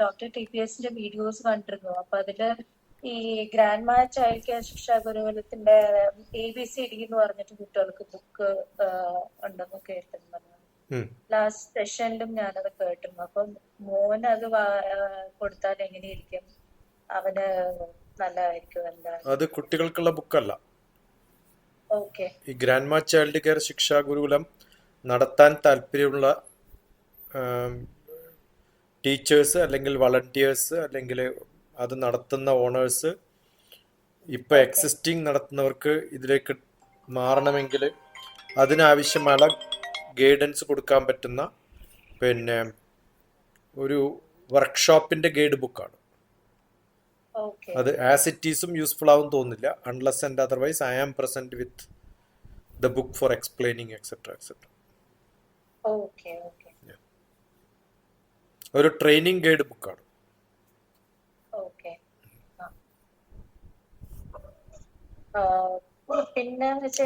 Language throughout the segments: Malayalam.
ഡോക്ടർ ടി പി എസിന്റെ വീഡിയോസ് കണ്ടിരുന്നു. അപ്പൊ അതിൽ ഈ ഗ്രാൻഡ് മാ ചൈൽഡ് കെയർ ശിക്ഷാ ഗുരുകുലത്തിന്റെ എ ബി സി ഡി എന്ന് പറഞ്ഞിട്ട് കുട്ടികൾക്ക് ബുക്ക് ഉണ്ടെന്ന് കേട്ടിരുന്നു. ലാസ്റ്റ് സെഷനിലും ഞാനത് കേട്ടിരുന്നു. അപ്പം മോൻ അത് കൊടുത്താൽ എങ്ങനെയിരിക്കും? അവന് നല്ലതായിരിക്കും അത് കുട്ടികൾക്കുള്ള ബുക്കല്ല ഈ ഗ്രാൻഡ് മാ ചൈൽഡ് കെയർ ശിക്ഷാ ഗുരുകുലം നടത്താൻ താല്പര്യമുള്ള ടീച്ചേഴ്സ് അല്ലെങ്കിൽ വളണ്ടിയേഴ്സ് അല്ലെങ്കിൽ അത് നടത്തുന്ന ഓണേഴ്സ് ഇപ്പൊ എക്സിസ്റ്റിംഗ് നടത്തുന്നവർക്ക് ഇതിലേക്ക് മാറണമെങ്കിൽ അതിനാവശ്യമായ ഗൈഡൻസ് കൊടുക്കാൻ പറ്റുന്ന പിന്നെ ഒരു വർക്ക്ഷോപ്പിന്റെ ഗൈഡ് ബുക്കാണ്. അത് ആസ് ഇറ്റ് ഈസും യൂസ്ഫുൾ ആവും തോന്നില്ല unless and otherwise I am present with the book for explaining etcetera etcetera okay. ഒരു ട്രെയിനിങ് ഗൈഡ് ബുക്കാണ്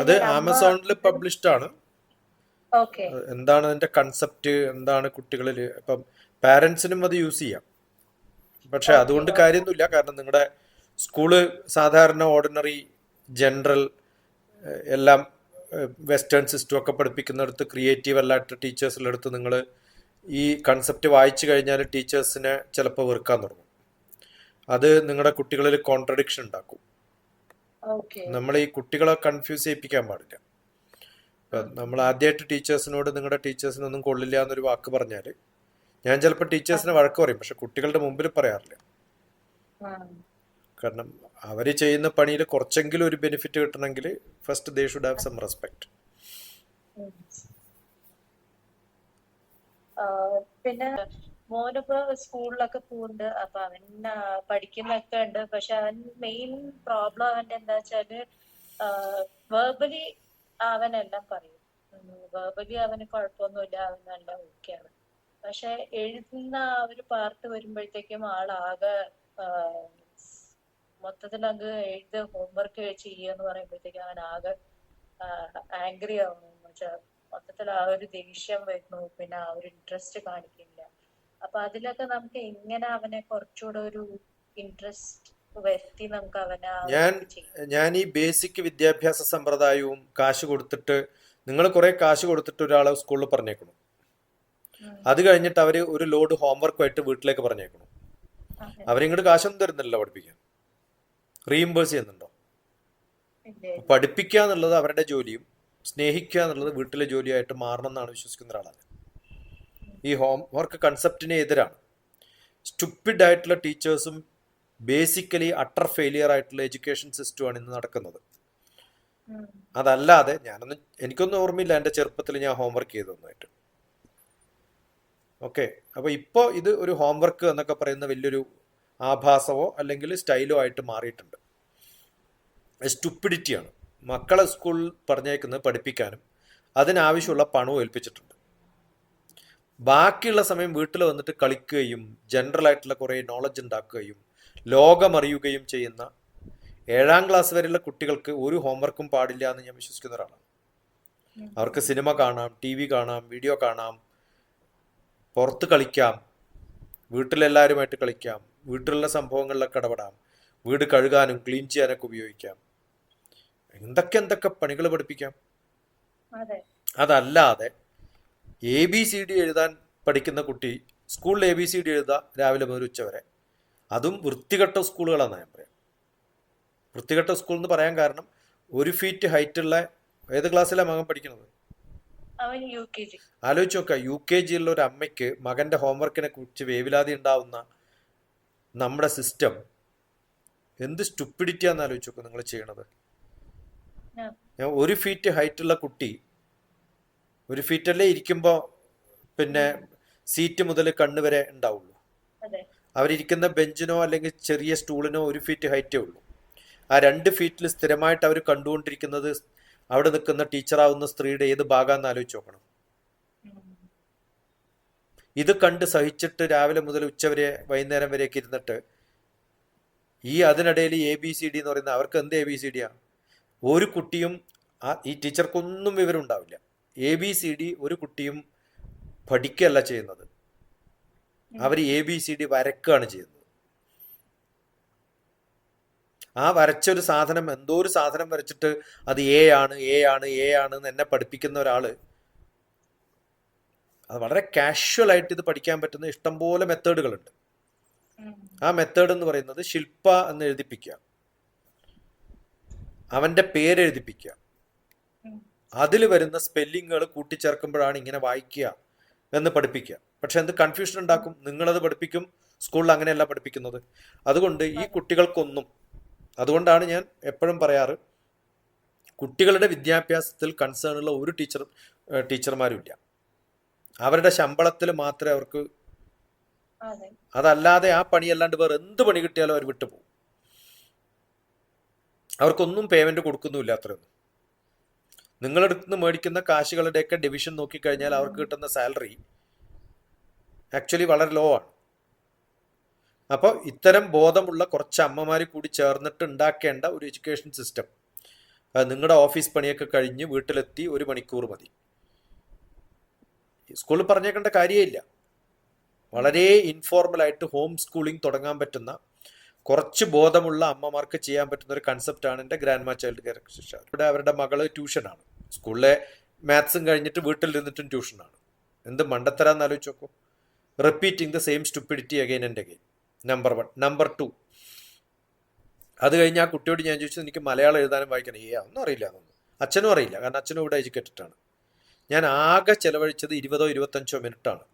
അത് ആമസോണിൽ പബ്ലിഷ്ഡ് ആണ്. എന്താണ് അതിന്റെ കൺസെപ്റ്റ് എന്താണ് കുട്ടികളിൽ ഇപ്പം പാരന്റ്സിനും അത് യൂസ് ചെയ്യാം. പക്ഷെ അതുകൊണ്ട് കാര്യമൊന്നുമില്ല. കാരണം നിങ്ങളുടെ സ്കൂൾ സാധാരണ ഓർഡിനറി ജനറൽ എല്ലാം വെസ്റ്റേൺ സിസ്റ്റം ഒക്കെ പഠിപ്പിക്കുന്നിടത്ത് ക്രിയേറ്റീവ് അല്ലാത്ത ടീച്ചേഴ്സിലടുത്ത് നിങ്ങൾ ഈ കൺസെപ്റ്റ് വായിച്ചു കഴിഞ്ഞാൽ ടീച്ചേഴ്സിനെ ചിലപ്പോൾ വെറുക്കാൻ തുടങ്ങും. അത് നിങ്ങളുടെ കുട്ടികളിൽ കോൺട്രഡിക്ഷൻ ഉണ്ടാക്കും. നമ്മൾ ഈ കുട്ടികളെ കൺഫ്യൂസ് ചെയ്യിപ്പിക്കാൻ പാടില്ല. നമ്മൾ ആദ്യമായിട്ട് ടീച്ചേഴ്സിനോട് നിങ്ങളുടെ ടീച്ചേഴ്സിനൊന്നും കൊള്ളില്ല എന്നൊരു വാക്ക് പറഞ്ഞാൽ ഞാൻ ചിലപ്പോൾ ടീച്ചേഴ്സിന് വഴക്ക് പറയും പക്ഷെ കുട്ടികളുടെ മുമ്പിൽ പറയാറില്ല. കാരണം അവർ ചെയ്യുന്ന പണിയിൽ കുറച്ചെങ്കിലും ഒരു ബെനിഫിറ്റ് കിട്ടണമെങ്കിൽ first they should have some respect പിന്നെ മോനിപ്പോ സ്കൂളിലൊക്കെ പോകുന്നുണ്ട് അപ്പൊ അവൻ പഠിക്കുന്നൊക്കെ ഉണ്ട് പക്ഷെ അവൻ മെയിൻ പ്രോബ്ലം അവന്റെ എന്താ വെച്ചാൽ വേർബലി അവനെല്ലാം പറയും. വേർബലി അവന് കുഴപ്പമൊന്നുമില്ല അവൻ നല്ല ഓക്കെയാണ് പക്ഷെ എഴുതുന്ന ആ ഒരു പാർട്ട് വരുമ്പോഴത്തേക്കും ആളാകെ മൊത്തത്തിൽ അങ്ങ് എഴുത് ഹോംവർക്ക് ചെയ്യുക എന്ന് പറയുമ്പോഴത്തേക്കും അവൻ ആകെ ആംഗ്രി എന്നുവെച്ചാൽ മൊത്തത്തിൽ ആ ഒരു ദേഷ്യം വരുന്നു പിന്നെ ആ ഒരു ഇൻട്രസ്റ്റ് കാണിക്കില്ല അപ്പൊ അതിലൊക്കെ നമുക്ക് എങ്ങനെ അവനെ കുറച്ചുകൂടെ ഒരു ഇൻട്രസ്റ്റ് വരുത്തി നമുക്ക് അവനെ ഞാൻ ഞാൻ ഈ ബേസിക് വിദ്യാഭ്യാസ സമ്പ്രദായവും കാശ് കൊടുത്തിട്ട് നിങ്ങൾ കുറെ കാശ് കൊടുത്തിട്ട് ഒരാളെ സ്കൂളിൽ പറഞ്ഞേക്കണം. അത് കഴിഞ്ഞിട്ട് അവർ ഒരു ലോഡ് ഹോംവർക്കുമായിട്ട് വീട്ടിലേക്ക് പറഞ്ഞേക്കണം. അവരിങ്ങോട്ട് കാശൊന്നും തരുന്നില്ല പഠിപ്പിക്കാൻ റീഇംബേഴ്സ് ചെയ്യുന്നുണ്ടോ? പഠിപ്പിക്കുക എന്നുള്ളത് അവരുടെ ജോലിയും സ്നേഹിക്കുക എന്നുള്ളത് വീട്ടിലെ ജോലിയായിട്ട് മാറണം എന്നാണ് വിശ്വസിക്കുന്ന ഒരാളാണ്. ഈ ഹോം വർക്ക് കൺസെപ്റ്റിനെ എതിരാണ്. സ്റ്റുപ്പിഡ് ആയിട്ടുള്ള ടീച്ചേഴ്സും ബേസിക്കലി അട്ടർ ഫെയിലിയർ ആയിട്ടുള്ള എഡ്യൂക്കേഷൻ സിസ്റ്റമാണ് ഇന്ന് നടക്കുന്നത്. അതല്ലാതെ ഞാനൊന്നും എനിക്കൊന്നും ഓർമ്മയില്ല എന്റെ ചെറുപ്പത്തിൽ ഞാൻ ഹോംവർക്ക് ചെയ്തൊന്നായിട്ട് ഓക്കെ അപ്പോൾ ഇപ്പോൾ ഇത് ഒരു ഹോംവർക്ക് എന്നൊക്കെ പറയുന്ന വലിയൊരു ആഭാസമോ അല്ലെങ്കിൽ സ്റ്റൈലോ ആയിട്ട് മാറിയിട്ടുണ്ട്. സ്റ്റുപ്പിഡിറ്റിയാണ് മക്കളെ സ്കൂൾ പറഞ്ഞേക്കുന്നത് പഠിപ്പിക്കാനും അതിനാവശ്യമുള്ള പണവും ഏൽപ്പിച്ചിട്ടുണ്ട്. ബാക്കിയുള്ള സമയം വീട്ടിൽ വന്നിട്ട് കളിക്കുകയും ജനറൽ ആയിട്ടുള്ള കുറേ നോളജ് ഉണ്ടാക്കുകയും ലോകമറിയുകയും ചെയ്യുന്ന ഏഴാം ക്ലാസ് വരെയുള്ള കുട്ടികൾക്ക് ഒരു ഹോംവർക്കും പാടില്ല എന്ന് ഞാൻ വിശ്വസിക്കുന്ന ഒരാളാണ്. അവർക്ക് സിനിമ കാണാം ടി വി കാണാം വീഡിയോ കാണാം പുറത്ത് കളിക്കാം വീട്ടിലെല്ലാവരുമായിട്ട് കളിക്കാം വീട്ടിലുള്ള സംഭവങ്ങളിലൊക്കെ ഇടപെടാം വീട് കഴുകാനും ക്ലീൻ ചെയ്യാനൊക്കെ ഉപയോഗിക്കാം. എന്തൊക്കെ എന്തൊക്കെ പണികൾ പഠിപ്പിക്കാം? അതെ. അതല്ലാതെ എ ബി സി ഡി എഴുതാൻ പഠിക്കുന്ന കുട്ടി സ്കൂളിൽ എ ബി സി ഡി എഴുതുക രാവിലെ മുതൽ ഉച്ച വരെ. അതും വൃത്തികെട്ട സ്കൂളുകളാണ് ഞാൻ പറയാം. വൃത്തികെട്ട സ്കൂൾ എന്ന് പറയാൻ കാരണം ഒരു ഫീറ്റ് ഹൈറ്റ് ഉള്ള ഏത് ക്ലാസ്സിലാണ് മകൻ പഠിക്കുന്നത്? ആലോചിച്ച് നോക്കുക യു കെ ജിയിലുള്ള ഒരു അമ്മയ്ക്ക് മകന്റെ ഹോംവർക്കിനെ കുറിച്ച് വേവിലാതി ഉണ്ടാവുന്ന നമ്മുടെ സിസ്റ്റം എന്ത് സ്റ്റുപ്പിഡിറ്റിയാന്ന് ആലോചിച്ച് നോക്കുക നിങ്ങൾ ചെയ്യണത്. ഞാൻ ഒരു ഫീറ്റ് ഹൈറ്റുള്ള കുട്ടി ഒരു ഫീറ്റല്ലേ ഇരിക്കുമ്പോൾ പിന്നെ സീറ്റ് മുതൽ കണ്ണ് വരെ ഉണ്ടാവുള്ളൂ. അവരിയ്ക്കുന്ന ബെഞ്ചിനോ അല്ലെങ്കിൽ ചെറിയ സ്റ്റൂളിനോ ഒരു ഫീറ്റ് ഹൈറ്റേ ഉള്ളൂ. ആ രണ്ട് ഫീറ്റിൽ സ്ഥിരമായിട്ട് അവർ കണ്ടുകൊണ്ടിരിക്കുന്നത് അവിടെ നിൽക്കുന്ന ടീച്ചറാവുന്ന സ്ത്രീയുടെ ഏത് ഭാഗമാണെന്ന് ആലോചിച്ച് നോക്കണം. ഇത് കണ്ട് സഹിച്ചിട്ട് രാവിലെ മുതൽ ഉച്ചവരെ വൈകുന്നേരം വരെയൊക്കെ ഇരുന്നിട്ട് ഈ അതിനിടയിൽ എ ബി സി ഡി എന്ന് പറയുന്ന അവർക്ക് എന്ത് എ ബി സി ഡിയാണ് ഒരു കുട്ടിയും ആ ഈ ടീച്ചർക്കൊന്നും വിവരം ഉണ്ടാവില്ല എ ബി സി ഡി ഒരു കുട്ടിയും പഠിക്കുകയല്ല ചെയ്യുന്നത്. അവർ എ ബി സി ഡി വരക്കുകയാണ് ചെയ്യുന്നത്. ആ വരച്ചൊരു സാധനം എന്തോ ഒരു സാധനം വരച്ചിട്ട് അത് എ ആണ് എ ആണ് എ ആണ് എന്ന് എന്നെ പഠിപ്പിക്കുന്ന ഒരാൾ അത് വളരെ കാഷ്വൽ ആയിട്ട് ഇത് പഠിക്കാൻ പറ്റുന്ന ഇഷ്ടംപോലെ മെത്തേഡുകളുണ്ട്. ആ മെത്തേഡ് എന്ന് പറയുന്നത് ശില്പ എന്ന് എഴുതിപ്പിക്കുക. അവന്റെ പേരെഴുതിപ്പിക്കുക. അതിൽ വരുന്ന സ്പെല്ലിങ്ങുകൾ കൂട്ടിച്ചേർക്കുമ്പോഴാണ് ഇങ്ങനെ വായിക്കുക എന്ന് പഠിപ്പിക്കുക. പക്ഷെ എന്ത് കൺഫ്യൂഷൻ ഉണ്ടാക്കും? നിങ്ങളത് പഠിപ്പിക്കും സ്കൂളിൽ അങ്ങനെയല്ല പഠിപ്പിക്കുന്നത്. അതുകൊണ്ട് ഈ കുട്ടികൾക്കൊന്നും അതുകൊണ്ടാണ് ഞാൻ എപ്പോഴും പറയാറ് കുട്ടികളുടെ വിദ്യാഭ്യാസത്തിൽ കൺസേൺ ഉള്ള ഒരു ടീച്ചർ ടീച്ചർമാരും ഇല്ല അവരുടെ ശമ്പളത്തിൽ മാത്രമേ അവർക്ക് അതെ. അതല്ലാതെ ആ പണിയല്ലാണ്ട് വേറെ എന്ത് പണി കിട്ടിയാലും അവർ വിട്ടുപോകും. അവർക്കൊന്നും പേയ്മെന്റ് കൊടുക്കുന്നുമില്ല അത്രയൊന്നും. നിങ്ങളടുത്ത് നിന്ന് മേടിക്കുന്ന കാശുകളുടെയൊക്കെ ഡിവിഷൻ നോക്കിക്കഴിഞ്ഞാൽ അവർക്ക് കിട്ടുന്ന സാലറി ആക്ച്വലി വളരെ ലോ ആണ്. അപ്പോൾ ഇത്തരം ബോധമുള്ള കുറച്ച് അമ്മമാർ കൂടി ചേർന്നിട്ട് ഉണ്ടാക്കേണ്ട ഒരു എഡ്യൂക്കേഷൻ സിസ്റ്റം നിങ്ങളുടെ ഓഫീസ് പണിയൊക്കെ കഴിഞ്ഞ് വീട്ടിലെത്തി ഒരു മണിക്കൂർ മതി. സ്കൂളിൽ പറഞ്ഞേക്കേണ്ട കാര്യമില്ല വളരെ ഇൻഫോർമലായിട്ട് ഹോം സ്കൂളിംഗ് തുടങ്ങാൻ പറ്റുന്ന കുറച്ച് ബോധമുള്ള അമ്മമാർക്ക് ചെയ്യാൻ പറ്റുന്ന ഒരു കൺസെപ്റ്റാണ് എന്റെ ഗ്രാൻഡ് മാ ചൈൽഡ് കെയർ ശിക്ഷ. ഇവിടെ അവരുടെ മകൾ ട്യൂഷനാണ് സ്കൂളിലെ മാത്സും കഴിഞ്ഞിട്ട് വീട്ടിൽ ഇരുന്നിട്ടും ട്യൂഷനാണ് എന്ത് മണ്ടത്തരാന്ന് ആലോചിച്ച് നോക്കൂ. Repeating the same stupidity again and again number one number two അത് കഴിഞ്ഞ് ആ കുട്ടിയോട് ഞാൻ ചോദിച്ചു എനിക്ക് മലയാളം എഴുതാനും വായിക്കണം ഏ ഒന്നും അറിയില്ല അതൊന്നും. അച്ഛനും അറിയില്ല കാരണം അച്ഛനും ഇവിടെ എഡ്യൂക്കേറ്റഡാണ് ഞാൻ ആകെ ചെലവഴിച്ചത് ഇരുപതോ ഇരുപത്തഞ്ചോ മിനിറ്റാണ്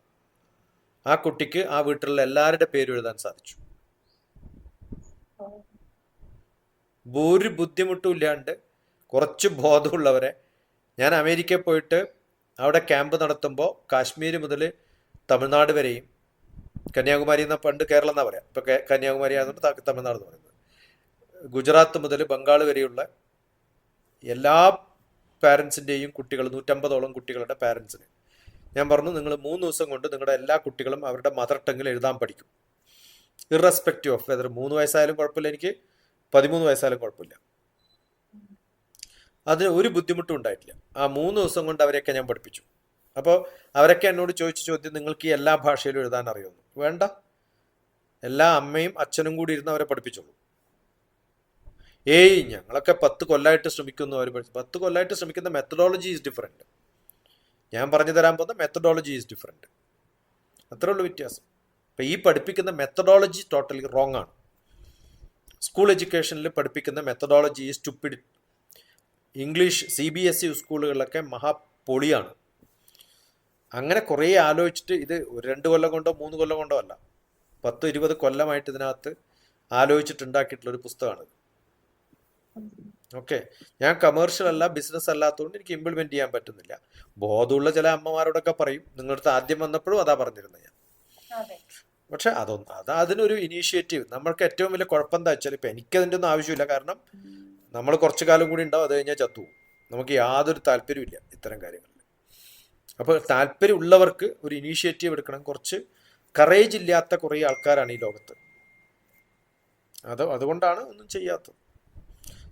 ആ കുട്ടിക്ക് ആ വീട്ടിലുള്ള എല്ലാവരുടെ പേരും എഴുതാൻ സാധിച്ചു. ഒരു ബുദ്ധിമുട്ടും ഇല്ലാണ്ട് കുറച്ച് ബോധമുള്ളവരെ ഞാൻ അമേരിക്കയിൽ പോയിട്ട് അവിടെ ക്യാമ്പ് നടത്തുമ്പോൾ കാശ്മീർ മുതൽ തമിഴ്നാട് വരെയും കന്യാകുമാരി എന്ന പണ്ട് കേരളം എന്നാ പറയാം. ഇപ്പൊ കന്യാകുമാരി ആയതുകൊണ്ട് തമിഴ്നാട് എന്ന് പറയുന്നത്. ഗുജറാത്ത് മുതൽ ബംഗാൾ വരെയുള്ള എല്ലാ പാരൻസിന്റെയും കുട്ടികൾ നൂറ്റമ്പതോളം കുട്ടികളുടെ പാരൻസിന് ഞാൻ പറഞ്ഞു നിങ്ങൾ മൂന്ന് ദിവസം കൊണ്ട് നിങ്ങളുടെ എല്ലാ കുട്ടികളും അവരുടെ മദർ ടങ്ങിൽ എഴുതാൻ പഠിക്കും. ഇറസ്പെക്റ്റീവ് ഓഫ് വെതർ മൂന്ന് വയസ്സായാലും കുഴപ്പമില്ല എനിക്ക് പതിമൂന്ന് വയസ്സായാലും കുഴപ്പമില്ല. അതിന് ഒരു ബുദ്ധിമുട്ടും ഉണ്ടായിട്ടില്ല. ആ മൂന്ന് ദിവസം കൊണ്ട് അവരെയൊക്കെ ഞാൻ പഠിപ്പിച്ചു. അപ്പോൾ അവരൊക്കെ എന്നോട് ചോദിച്ച ചോദ്യം നിങ്ങൾക്ക് ഈ എല്ലാ ഭാഷയിലും എഴുതാൻ അറിയുമെന്ന്. വേണ്ട. എല്ലാ അമ്മയും അച്ഛനും കൂടി ഇരുന്ന് അവരെ പഠിപ്പിച്ചോളൂ. ഏയ് ഞങ്ങളൊക്കെ പത്ത് കൊല്ലമായിട്ട് ശ്രമിക്കുന്നു അവർ പഠിച്ചു. പത്ത് കൊല്ലമായിട്ട് ശ്രമിക്കുന്ന മെത്തഡോളജി ഈസ് ഡിഫറെന്റ് ഞാൻ പറഞ്ഞു തരാൻ പോകുന്ന മെത്തഡോളജി ഈസ് ഡിഫറെന്റ് അത്രേ ഉള്ളൂ വ്യത്യാസം. അപ്പം ഈ പഠിപ്പിക്കുന്ന മെത്തഡോളജി ടോട്ടലി റോങ് ആണ്. സ്കൂൾ എഡ്യൂക്കേഷനിൽ പഠിപ്പിക്കുന്ന methodology is stupid English C B S E സ്കൂളുകളിലൊക്കെ മഹാപൊളിയാണ്. അങ്ങനെ കുറേ ആലോചിച്ചിട്ട് ഇത് രണ്ട് കൊല്ലം കൊണ്ടോ മൂന്ന് കൊല്ലം കൊണ്ടോ അല്ല പത്ത് ഇരുപത് കൊല്ലമായിട്ട് ഇതിനകത്ത് ആലോചിച്ചിട്ടുണ്ടാക്കിയിട്ടുള്ള ഒരു പുസ്തകമാണ് ഓക്കെ ഞാൻ കമേഴ്ഷ്യൽ അല്ല ബിസിനസ് അല്ലാത്തതുകൊണ്ട് എനിക്ക് ഇംപ്ലിമെന്റ് ചെയ്യാൻ പറ്റുന്നില്ല. ബോധമുള്ള ചില അമ്മമാരോടൊക്കെ പറയും നിങ്ങളുടെ ആദ്യം വന്നപ്പോഴും അതാ പറഞ്ഞിരുന്നത് ഞാൻ. പക്ഷെ അതൊന്നും അത് അതിനൊരു ഇനീഷ്യേറ്റീവ് നമ്മൾക്ക് ഏറ്റവും വലിയ കുഴപ്പം എന്താ വെച്ചാൽ ഇപ്പം എനിക്കതിന്റെ ഒന്നും ആവശ്യമില്ല. കാരണം നമ്മൾ കുറച്ച് കാലം കൂടി ഉണ്ടാവും അത് കഴിഞ്ഞാൽ ചത്തു നമുക്ക് യാതൊരു താല്പര്യമില്ല ഇത്തരം കാര്യങ്ങളിൽ. അപ്പോൾ താല്പര്യമുള്ളവർക്ക് ഒരു ഇനീഷ്യേറ്റീവ് എടുക്കണം. കുറച്ച് കറേജ് ഇല്ലാത്ത കുറേ ആൾക്കാരാണ് ഈ ലോകത്ത്. അത് അതുകൊണ്ടാണ് ഒന്നും ചെയ്യാത്തത്.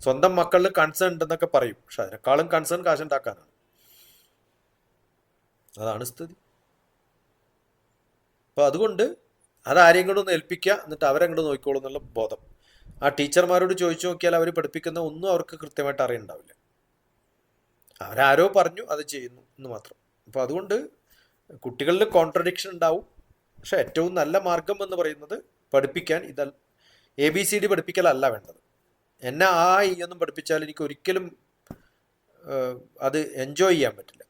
സ്വന്തം മക്കളിൽ കൺസേൺ ഉണ്ടെന്നൊക്കെ പറയും. പക്ഷെ അതിനേക്കാളും കൺസേൺ കാശുണ്ടാക്കാനാണ്. അതാണ് സ്ഥിതി. അപ്പോൾ അതുകൊണ്ട് അത് ആരെയും കൂടെ ഒന്ന് ഏൽപ്പിക്കുക എന്നിട്ട് അവരങ്ങോട്ട് നോക്കിക്കോളും എന്നുള്ള ബോധം. ആ ടീച്ചർമാരോട് ചോദിച്ചു നോക്കിയാൽ അവർ പഠിപ്പിക്കുന്ന ഒന്നും അവർക്ക് കൃത്യമായിട്ട് അറിയണ്ടാവില്ല. അവരാരോ പറഞ്ഞു അത് ചെയ്യുന്നു എന്ന് മാത്രം. അപ്പോൾ അതുകൊണ്ട് കുട്ടികളിൽ കോൺട്രഡിക്ഷൻ ഉണ്ടാവും. പക്ഷെ ഏറ്റവും നല്ല മാർഗം എന്ന് പറയുന്നത് പഠിപ്പിക്കാൻ ഇത എ ബി സി ഡി പഠിപ്പിക്കലല്ല വേണ്ടത്. എന്നെ ആ ഈ ഒന്നും പഠിപ്പിച്ചാൽ എനിക്ക് ഒരിക്കലും അത് എൻജോയ് ചെയ്യാൻ പറ്റില്ല.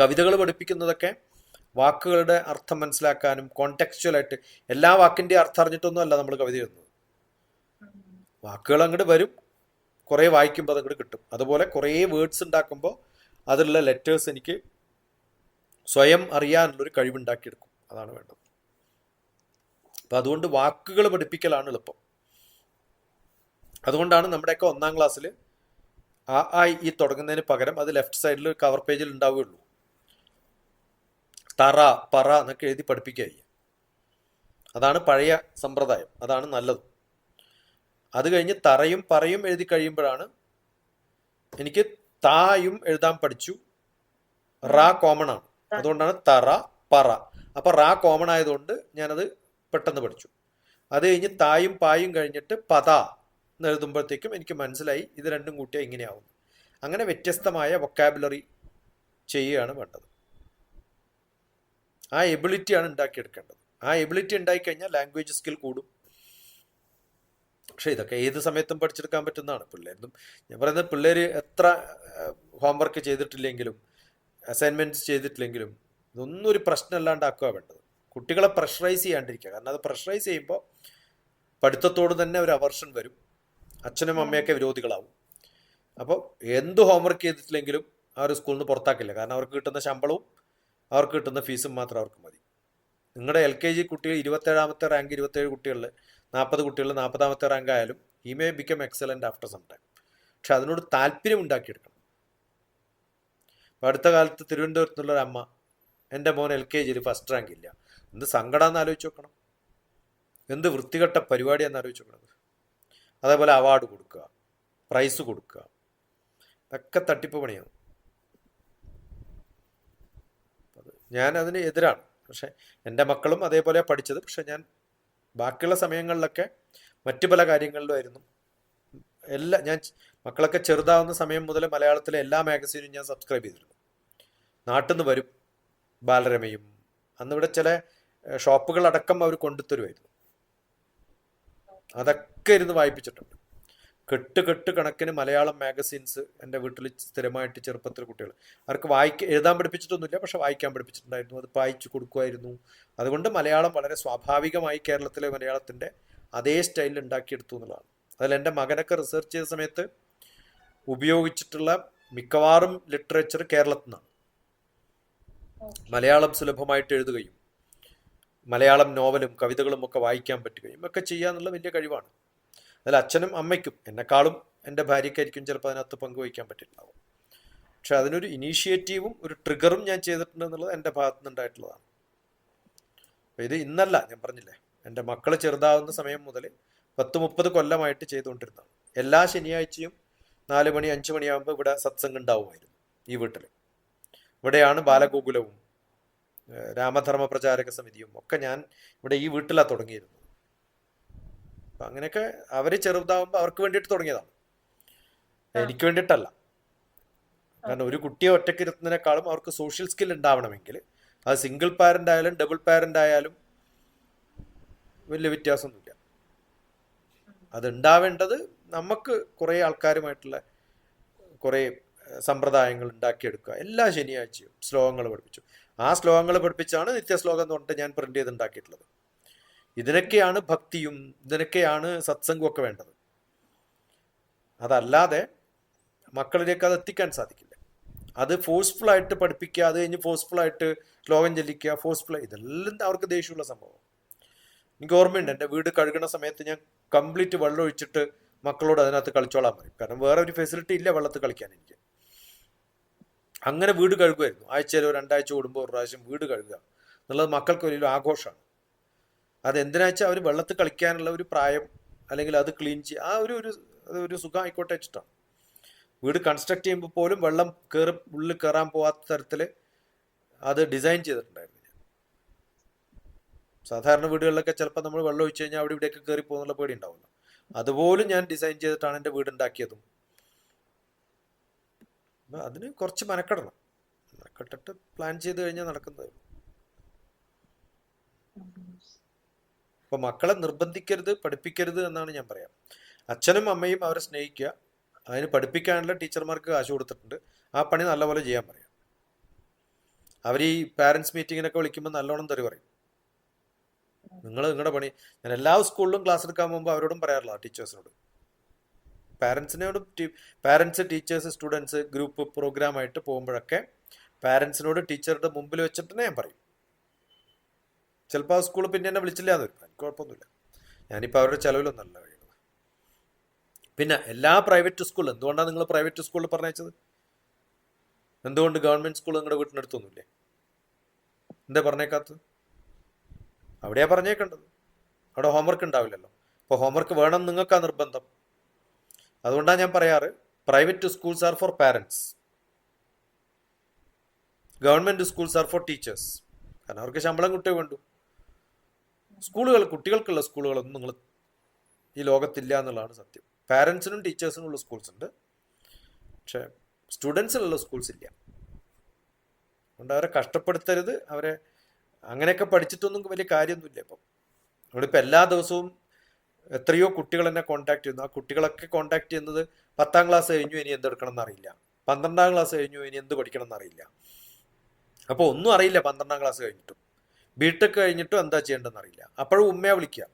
കവിതകൾ പഠിപ്പിക്കുന്നതൊക്കെ വാക്കുകളുടെ അർത്ഥം മനസ്സിലാക്കാനും കോണ്ടെക്സ്ച്വലായിട്ട് എല്ലാ വാക്കിന്റെ അർത്ഥം അറിഞ്ഞിട്ടൊന്നും അല്ല നമ്മൾ കവിത എഴുതുന്നത്. വാക്കുകൾ അങ്ങോട്ട് വരും. കുറേ വായിക്കുമ്പോൾ അതങ്ങോട്ട് കിട്ടും. അതുപോലെ കുറേ വേർഡ്സ് ഉണ്ടാക്കുമ്പോൾ അതിലുള്ള ലെറ്റേഴ്സ് എനിക്ക് സ്വയം അറിയാനുള്ളൊരു കഴിവുണ്ടാക്കിയെടുക്കും. അതാണ് വേണ്ടത്. അപ്പം അതുകൊണ്ട് വാക്കുകൾ പഠിപ്പിക്കലാണ് എളുപ്പം. അതുകൊണ്ടാണ് നമ്മുടെയൊക്കെ ഒന്നാം ക്ലാസ്സിൽ ആ ആ ഈ തുടങ്ങുന്നതിന് പകരം അത് ലെഫ്റ്റ് സൈഡിൽ കവർ പേജിൽ ഉണ്ടാവുകയുള്ളൂ. തറ പറ എന്നൊക്കെ എഴുതി പഠിപ്പിക്കുക. അതാണ് പഴയ സമ്പ്രദായം. അതാണ് നല്ലത്. അത് കഴിഞ്ഞ് തറയും പറയും എഴുതി കഴിയുമ്പോഴാണ് എനിക്ക് തായും എഴുതാൻ പഠിച്ചു. റ കോമൺ ആണ്. അതുകൊണ്ടാണ് തറ പറ. അപ്പൊ റാ കോമൺ ആയതുകൊണ്ട് ഞാനത് പെട്ടെന്ന് പഠിച്ചു. അത് കഴിഞ്ഞ് തായും പായും കഴിഞ്ഞിട്ട് പത എന്ന് എഴുതുമ്പോഴത്തേക്കും എനിക്ക് മനസ്സിലായി ഇത് രണ്ടും കൂട്ടിയാൽ ഇങ്ങനെയാവും അങ്ങനെ വ്യത്യസ്തമായ വൊക്കാബുലറി ചെയ്യുകയാണ് വേണ്ടത്. ആ എബിലിറ്റിയാണ് ഉണ്ടാക്കിയെടുക്കേണ്ടത്. ആ എബിലിറ്റി ഉണ്ടായിക്കഴിഞ്ഞാൽ ലാംഗ്വേജ് സ്കിൽ കൂടും. പക്ഷേ ഇതൊക്കെ ഏത് സമയത്തും പഠിച്ചെടുക്കാൻ പറ്റുന്നതാണ്. പിള്ളേരും ഞാൻ പറയുന്നത് പിള്ളേർ എത്ര ഹോംവർക്ക് ചെയ്തിട്ടില്ലെങ്കിലും അസൈൻമെന്റ്സ് ചെയ്തിട്ടില്ലെങ്കിലും ഇതൊന്നും ഒരു പ്രശ്നമല്ലാണ്ടാക്കുക വേണ്ടത്. കുട്ടികളെ പ്രഷറൈസ് ചെയ്യാണ്ടിരിക്കുക. കാരണം അത് പ്രഷറൈസ് ചെയ്യുമ്പോൾ പഠിത്തത്തോട് തന്നെ ഒരു അവർഷൻ വരും. അച്ഛനും അമ്മയൊക്കെ വിരോധികളാവും. അപ്പോൾ എന്ത് ഹോംവർക്ക് ചെയ്തിട്ടില്ലെങ്കിലും ആ ഒരു സ്കൂളിൽ നിന്ന് പുറത്താക്കില്ല. കാരണം അവർക്ക് കിട്ടുന്ന ശമ്പളവും അവർക്ക് കിട്ടുന്ന ഫീസും മാത്രം അവർക്ക് മതി. നിങ്ങളുടെ എൽ കെ ജി കുട്ടികൾ ഇരുപത്തേഴാമത്തെ റാങ്ക് ഇരുപത്തേഴ് കുട്ടികളിൽ നാൽപ്പത് കുട്ടികളിൽ നാൽപ്പതാമത്തെ റാങ്ക് ആയാലും he may become excellent after some time പക്ഷെ അതിനോട് താല്പര്യം ഉണ്ടാക്കിയെടുക്കണം. അടുത്ത കാലത്ത് തിരുവനന്തപുരത്ത് ഒരു അമ്മ എന്റെ മോൻ എൽ കെ ജിയിൽ ഫസ്റ്റ് റാങ്ക് ഇല്ല. എന്ത് സങ്കടമെന്ന് ആലോചിച്ച് നോക്കണം. എന്ത് വൃത്തികെട്ട പരിപാടിയാണെന്ന് ആലോചിച്ച് നോക്കണം. അതേപോലെ അവാർഡ് കൊടുക്കുക പ്രൈസ് കൊടുക്കുക. ഇതൊക്കെ തട്ടിപ്പ് പണിയാണ് അത് ഞാൻ അതിന് എതിരാണ്. പക്ഷെ എന്റെ മക്കളും അതേപോലെ പഠിച്ചത്. പക്ഷെ ഞാൻ ബാക്കിയുള്ള സമയങ്ങളിലൊക്കെ മറ്റു പല കാര്യങ്ങളിലുമായിരുന്നു എല്ലാ ഞാൻ മക്കളൊക്കെ ചെറുതാവുന്ന സമയം മുതൽ മലയാളത്തിലെ എല്ലാ മാഗസീനും ഞാൻ സബ്സ്ക്രൈബ് ചെയ്തിരുന്നു. നാട്ടിൽ നിന്ന് വരും ബാലരമയും അന്നിവിടെ ചില ഷോപ്പുകളടക്കം അവർ കൊണ്ടുത്തരുമായിരുന്നു. അതൊക്കെ ഇരുന്ന് വായിപ്പിച്ചിട്ടുണ്ട്. കെട്ട് കെട്ട് കണക്കിന് മലയാളം മാഗസീൻസ് എന്റെ വീട്ടിൽ സ്ഥിരമായിട്ട് ചെറുപ്പത്തിൽ കുട്ടികൾ. അവർക്ക് വായിക്ക എഴുതാൻ പഠിപ്പിച്ചിട്ടൊന്നുമില്ല പക്ഷെ വായിക്കാൻ പഠിപ്പിച്ചിട്ടുണ്ടായിരുന്നു. അത് വായിച്ചു കൊടുക്കുമായിരുന്നു. അതുകൊണ്ട് മലയാളം വളരെ സ്വാഭാവികമായി കേരളത്തിലെ മലയാളത്തിന്റെ അതേ സ്റ്റൈലിൽ ഉണ്ടാക്കിയെടുത്തു എന്നുള്ളതാണ്. അതിൽ എന്റെ മകനൊക്കെ റിസർച്ച് ചെയ്ത സമയത്ത് ഉപയോഗിച്ചിട്ടുള്ള മിക്കവാറും ലിറ്ററേച്ചർ കേരളത്തിൽ നിന്നാണ്. മലയാളം സുലഭമായിട്ട് എഴുതുകയും മലയാളം നോവലും കവിതകളും ഒക്കെ വായിക്കാൻ പറ്റുകയും ഒക്കെ ചെയ്യാന്നുള്ള വലിയ കഴിവാണ്. അതിൽ അച്ഛനും അമ്മയ്ക്കും എന്നെക്കാളും എന്റെ ഭാര്യയ്ക്കായിരിക്കും ചിലപ്പോൾ അതിനകത്ത് പങ്കുവയ്ക്കാൻ പറ്റിയിട്ടുണ്ടാവും. പക്ഷെ അതിനൊരു ഇനീഷ്യേറ്റീവും ഒരു ട്രിഗറും ഞാൻ ചെയ്തിട്ടുണ്ട് എന്നുള്ളത് എന്റെ ഭാഗത്തു നിന്നുണ്ടായിട്ടുള്ളതാണ് ഇത് ഇന്നല്ല ഞാൻ പറഞ്ഞില്ലേ എന്റെ മക്കൾ ചെറുതാവുന്ന സമയം മുതൽ പത്ത് മുപ്പത് കൊല്ലമായിട്ട് ചെയ്തുകൊണ്ടിരുന്നതാണ്. എല്ലാ ശനിയാഴ്ചയും നാല് മണി അഞ്ച് മണിയാകുമ്പോൾ ഇവിടെ സത്സംഗം ഉണ്ടാവുമായിരുന്നു ഈ വീട്ടിൽ ഇവിടെയാണ് ബാലഗോകുലവും രാമധർമ്മ പ്രചാരക സമിതിയും ഒക്കെ ഞാൻ ഇവിടെ ഈ വീട്ടിലാണ് തുടങ്ങിയിരുന്നത്. അപ്പം അങ്ങനെയൊക്കെ അവർ ചെറുതാവുമ്പോൾ അവർക്ക് വേണ്ടിയിട്ട് തുടങ്ങിയതാണ്. എനിക്ക് വേണ്ടിയിട്ടല്ല. കാരണം ഒരു കുട്ടിയെ ഒറ്റയ്ക്ക് ഇരുത്തുന്നതിനേക്കാളും അവർക്ക് സോഷ്യൽ സ്കിൽ ഉണ്ടാവണമെങ്കിൽ അത് സിംഗിൾ പാരന്റ് ആയാലും ഡബിൾ പാരന്റ് ആയാലും വലിയ വ്യത്യാസമൊന്നുമില്ല. അത് ഉണ്ടാവേണ്ടത് നമുക്ക് കുറേ ആൾക്കാരുമായിട്ടുള്ള കുറേ സമ്പ്രദായങ്ങൾ ഉണ്ടാക്കിയെടുക്കുക. എല്ലാ ശനിയാഴ്ചയും ശ്ലോകങ്ങൾ പഠിപ്പിച്ചു. ആ ശ്ലോകങ്ങൾ പഠിപ്പിച്ചാണ് നിത്യശ്ലോകം എന്ന് പറഞ്ഞിട്ട് ഞാൻ പ്രിന്റ് ചെയ്ത് ഉണ്ടാക്കിയിട്ടുള്ളത്. ഇതിനൊക്കെയാണ് ഭക്തിയും ഇതിനൊക്കെയാണ് സത്സംഗവും ഒക്കെ വേണ്ടത്. അതല്ലാതെ മക്കളിലേക്ക് അത് എത്തിക്കാൻ സാധിക്കില്ല. അത് ഫോഴ്സ്ഫുൾ ആയിട്ട് പഠിപ്പിക്കുക അത് കഴിഞ്ഞ് ഫോഴ്സ്ഫുൾ ആയിട്ട് ശ്ലോകം ചൊല്ലിക്കുക ഫോഴ്സ്ഫുൾ ഇതെല്ലാം അവർക്ക് ദേഷ്യമുള്ള സംഭവം. എനിക്ക് ഓർമ്മയുണ്ട് എന്റെ വീട് കഴുകണ സമയത്ത് ഞാൻ കംപ്ലീറ്റ് വെള്ളം ഒഴിച്ചിട്ട് മക്കളോട് അതിനകത്ത് കളിച്ചോളാൻ പറയും. കാരണം വേറെ ഒരു ഫെസിലിറ്റി ഇല്ല വെള്ളത്തിൽ കളിക്കാൻ എനിക്ക്. അങ്ങനെ വീട് കഴുകുമായിരുന്നു. ആഴ്ചയിലോ രണ്ടാഴ്ച കൂടുമ്പോൾ ഒരു പ്രാവശ്യം വീട് കഴുകുക എന്നുള്ളത് മക്കൾക്ക് വലിയൊരു ആഘോഷമാണ്. അത് എന്തിനാ വെച്ചാൽ അവർ വെള്ളത്തിൽ കളിക്കാനുള്ള ഒരു പ്രായം അല്ലെങ്കിൽ അത് ക്ലീൻ ചെയ്യുക ആ ഒരു ഒരു ഒരു സുഖം ആയിക്കോട്ടെ വെച്ചിട്ടാണ് വീട് കൺസ്ട്രക്ട് ചെയ്യുമ്പോൾ പോലും വെള്ളം കയറി ഉള്ളിൽ കയറാൻ പോവാത്ത തരത്തിൽ അത് ഡിസൈൻ ചെയ്തിട്ടുണ്ടായിരുന്നു സാധാരണ വീടുകളിലൊക്കെ ചിലപ്പോൾ നമ്മൾ വെള്ളം ഒഴിച്ചു കഴിഞ്ഞാൽ അവിടെ ഇവിടെയൊക്കെ കയറി പോകുന്നുള്ള പേടി ഉണ്ടാവുമല്ലോ. അതുപോലും ഞാൻ ഡിസൈൻ ചെയ്തിട്ടാണ് എന്റെ വീട് ഉണ്ടാക്കിയതും. അതിന് കുറച്ച് മെനക്കെടണം. മെനക്കെട്ടിട്ട് പ്ലാൻ ചെയ്ത് കഴിഞ്ഞാൽ നടക്കുന്നത് അപ്പൊ മക്കളെ നിർബന്ധിക്കരുത് പഠിപ്പിക്കരുത് എന്നാണ് ഞാൻ പറയാം. അച്ഛനും അമ്മയും അവരെ സ്നേഹിക്കുക. അതിന് പഠിപ്പിക്കാനുള്ള ടീച്ചർമാർക്ക് കാശ് കൊടുത്തിട്ടുണ്ട്. ആ പണി നല്ലപോലെ ചെയ്യാൻ പറയാം. അവർ ഈ പാരൻസ് മീറ്റിങ്ങിനൊക്കെ വിളിക്കുമ്പോൾ നല്ലോണം തെറി പറയും. നിങ്ങൾ നിങ്ങളുടെ പണി. ഞാൻ എല്ലാ സ്കൂളിലും ക്ലാസ് എടുക്കാൻ പോകുമ്പോൾ അവരോടും പറയാറില്ല ടീച്ചേഴ്സിനോട്. പാരൻസിനോട് parents teachers students group programme ആയിട്ട് പോകുമ്പോഴൊക്കെ പാരൻസിനോട് ടീച്ചറുടെ മുമ്പിൽ വെച്ചിട്ട് ഞാൻ പറയും. ചിലപ്പോൾ ആ സ്കൂൾ പിന്നെ എന്നെ വിളിച്ചില്ല എന്ന് വരും. എനിക്ക് കുഴപ്പമൊന്നുമില്ല. ഞാനിപ്പോൾ അവരുടെ ചിലവിലൊന്നല്ല കഴിയുന്നത്. പിന്നെ എല്ലാ പ്രൈവറ്റ് സ്കൂളും എന്തുകൊണ്ടാണ് നിങ്ങൾ പ്രൈവറ്റ് സ്കൂളിൽ പറഞ്ഞയച്ചത്? എന്തുകൊണ്ട് ഗവൺമെന്റ് സ്കൂൾ നിങ്ങളുടെ വീട്ടിനടുത്തൊന്നുമില്ലേ? എന്താ പറഞ്ഞേക്കാത്തത്? അവിടെയാ പറഞ്ഞേക്കേണ്ടത്. അവിടെ ഹോംവർക്ക് ഉണ്ടാവില്ലല്ലോ. അപ്പോൾ ഹോംവർക്ക് വേണം നിങ്ങൾക്ക് ആ നിർബന്ധം. അതുകൊണ്ടാണ് ഞാൻ പറയാറ് private schools are for parents government schools are for teachers കാരണം അവർക്ക് ശമ്പളം കിട്ടേ വേണ്ടു. സ്കൂളുകൾ കുട്ടികൾക്കുള്ള സ്കൂളുകളൊന്നും നിങ്ങൾ ഈ ലോകത്തില്ല എന്നുള്ളതാണ് സത്യം. പാരൻസിനും ടീച്ചേഴ്സിനും ഉള്ള സ്കൂൾസ് ഉണ്ട്. പക്ഷെ സ്റ്റുഡൻസിനുള്ള സ്കൂൾസ് ഇല്ല. അതുകൊണ്ട് അവരെ കഷ്ടപ്പെടുത്തരുത്. അവരെ അങ്ങനെയൊക്കെ പഠിച്ചിട്ടൊന്നും വലിയ കാര്യമൊന്നുമില്ല ഇപ്പം. നമ്മളിപ്പോൾ എല്ലാ ദിവസവും എത്രയോ കുട്ടികൾ എന്നെ കോൺടാക്ട് ചെയ്യുന്നു. ആ കുട്ടികളൊക്കെ കോൺടാക്ട് ചെയ്യുന്നത് പത്താം ക്ലാസ് കഴിഞ്ഞു ഇനി എന്തെടുക്കണം എന്നറിയില്ല. പന്ത്രണ്ടാം ക്ലാസ് കഴിഞ്ഞു ഇനി എന്ത് പഠിക്കണം എന്നറിയില്ല. അപ്പോൾ ഒന്നും അറിയില്ല പന്ത്രണ്ടാം ക്ലാസ് കഴിഞ്ഞിട്ടും. ബിടെക് കഴിഞ്ഞിട്ടും എന്താ ചെയ്യേണ്ടതെന്ന് അറിയില്ല അപ്പോഴും ഉമ്മയെ വിളിക്കുക.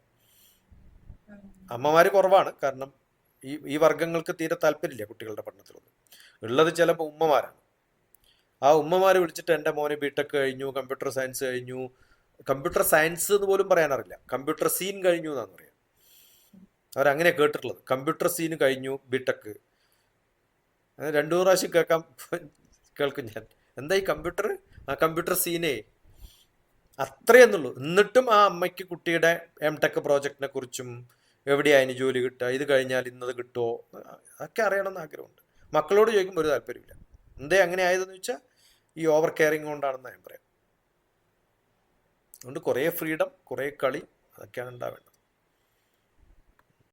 അമ്മമാര് കുറവാണ്. കാരണം ഈ ഈ വർഗങ്ങൾക്ക് തീരെ താല്പര്യമില്ല കുട്ടികളുടെ പഠനത്തിലൊന്നും. ഉള്ളത് ചിലപ്പോൾ ഉമ്മമാരാണ്. ആ ഉമ്മമാർ വിളിച്ചിട്ട് എന്റെ മോനെ ബിടെക് കഴിഞ്ഞു കമ്പ്യൂട്ടർ സയൻസ് കഴിഞ്ഞു. കമ്പ്യൂട്ടർ സയൻസ് എന്ന് പോലും പറയാനറിയില്ല. കമ്പ്യൂട്ടർ സീൻ കഴിഞ്ഞു എന്നാണ് പറയാം അവരങ്ങനെ കേട്ടിട്ടുള്ളത്. കമ്പ്യൂട്ടർ സീൻ കഴിഞ്ഞു ബിടെക് രണ്ടു പ്രാവശ്യം കേൾക്കാം. കേൾക്കും ഞാൻ. എന്താ ഈ കമ്പ്യൂട്ടർ ആ കമ്പ്യൂട്ടർ സീനേ അത്രയെന്നുള്ളൂ എന്നിട്ടും ആ അമ്മയ്ക്ക് കുട്ടിയുടെ എം ടെക് പ്രോജക്റ്റിനെ കുറിച്ചും എവിടെയായിന് ജോലി കിട്ടുക ഇത് കഴിഞ്ഞാൽ ഇന്നത് കിട്ടുമോ അതൊക്കെ അറിയണമെന്ന് ആഗ്രഹമുണ്ട്. മക്കളോട് ചോദിക്കുമ്പോൾ ഒരു താല്പര്യമില്ല എന്തേ അങ്ങനെ ആയതെന്ന് വെച്ചാൽ ഈ ഓവർ കെയറിങ് കൊണ്ടാണെന്ന് ഞാൻ പറയാം. അതുകൊണ്ട് കുറേ ഫ്രീഡം കുറേ കളി അതൊക്കെയാണ് ഉണ്ടാവേണ്ടത്.